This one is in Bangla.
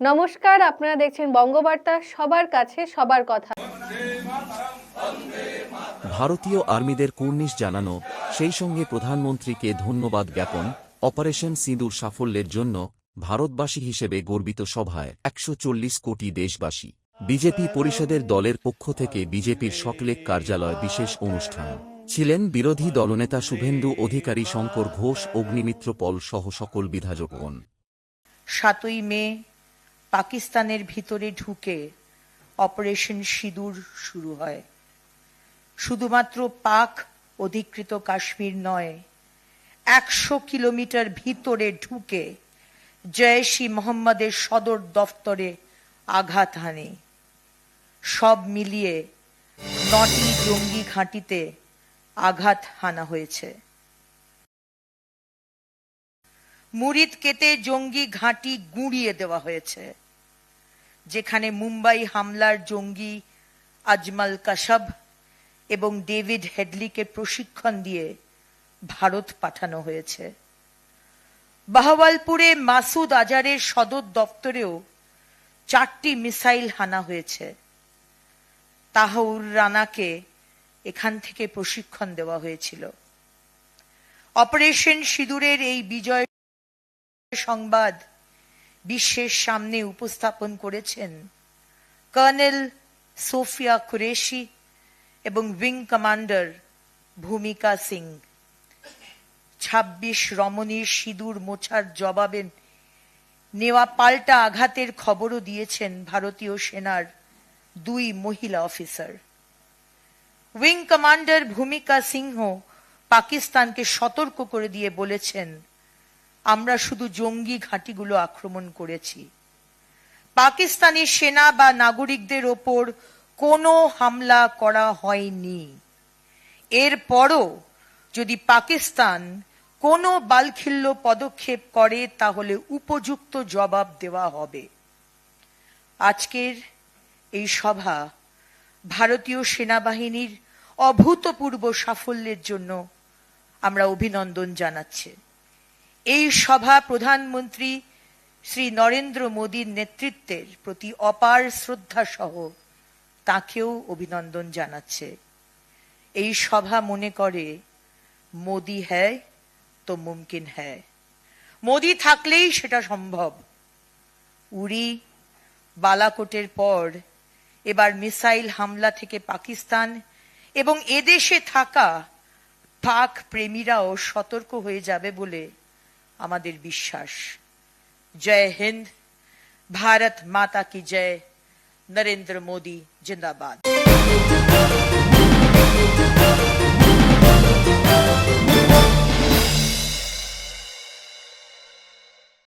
নমস্কার আপনারা দেখছেন বঙ্গবার্তা সবার কাছে সবার কথা। ভারতীয় আর্মিদের কুর্নিশ জানানো সেই সঙ্গে প্রধানমন্ত্রীকে ধন্যবাদ জ্ঞাপন অপারেশন সিঁদুর সাফল্যের জন্য ভারতবাসী হিসেবে গর্বিত সভায় একশো চল্লিশ কোটি দেশবাসী। বিজেপি পরিষদের দলের পক্ষ থেকে বিজেপির সকলেক কার্যালয় বিশেষ অনুষ্ঠান। ছিলেন বিরোধী দলনেতা শুভেন্দু অধিকারী শঙ্কর ঘোষ অগ্নিমিত্র পল সহ সকল বিধায়কগণ। সাতই মে পাকিস্তানের ভিতরে ঢুকে অপারেশন সিঁদুর শুরু হয়। শুধুমাত্র পাক অধিকৃত কাশ্মীর নয়, একশো কিলোমিটার ভিতরে ঢুকে জয়েশি মোহাম্মদের সদর দফতরে আঘাত হানে। সব মিলিয়ে নটি জঙ্গি ঘাঁটিতে আঘাত হানা হয়েছে। মুরিদ কেতে জঙ্গি ঘাঁটি গুঁড়িয়ে দেওয়া হয়েছে, যেখানে মুম্বাই হামলার জঙ্গি আজমাল কাসাব এবং ডেভিড হেডলিকে প্রশিক্ষণ দিয়ে ভারত পাঠানো হয়েছে। বাহওয়ালপুরে মাসুদ আজারের সদর দপ্তরেও চারটি মিসাইল হানা হয়েছে। তাহাউর রানাকে এখান থেকে প্রশিক্ষণ দেওয়া হয়েছিল। অপারেশন সিঁদুরের এই বিজয় সংবাদ বিশ্বের সামনে উপস্থাপন করেছেন কর্নেল সোফিয়া কুরেশি এবং উইং কমান্ডার ভূমিকা সিং। ছাব্বিশ রমণীর সিঁদুর মোছার জবাবে নেওয়া পাল্টা আঘাতের খবরও দিয়েছেন ভারতীয় সেনার দুই মহিলা অফিসার। উইং কমান্ডার ভূমিকা সিংহ পাকিস্তানকে সতর্ক করে দিয়ে বলেছেন আমরা শুধু জঙ্গি ঘাঁটিগুলো আক্রমণ করেছি। পাকিস্তানি সেনা বা নাগরিকদের ওপর কোনো হামলা করা হয়নি। এরপরও যদি পাকিস্তান কোনো বালখিল্য পদক্ষেপ করে, তাহলে উপযুক্ত জবাব দেওয়া হবে। আজকের এই সভা ভারতীয় সেনাবাহিনীর অভূতপূর্ব সাফল্যের জন্য আমরা অভিনন্দন জানাচ্ছি। এই সভা প্রধানমন্ত্রী শ্রী নরেন্দ্র মোদীর নেতৃত্বের প্রতি অপার শ্রদ্ধা সহ তাকেও অভিনন্দন জানাচ্ছে। এই সভা মনে করে, মোদি হ্যায় তো মুমকিন হ্যায়। মোদি থাকলেই সেটা সম্ভব। উড়ি বালাকোটের পর এবার মিসাইল হামলা থেকে পাকিস্তান এবং এদেশে থাকা পাক প্রেমীরাও সতর্ক হয়ে যাবে বলে আমাদের বিশ্বাস জয় হিন্দ ভারত মাতা কি জয় নরেন্দ্র মোদী জিন্দাবাদ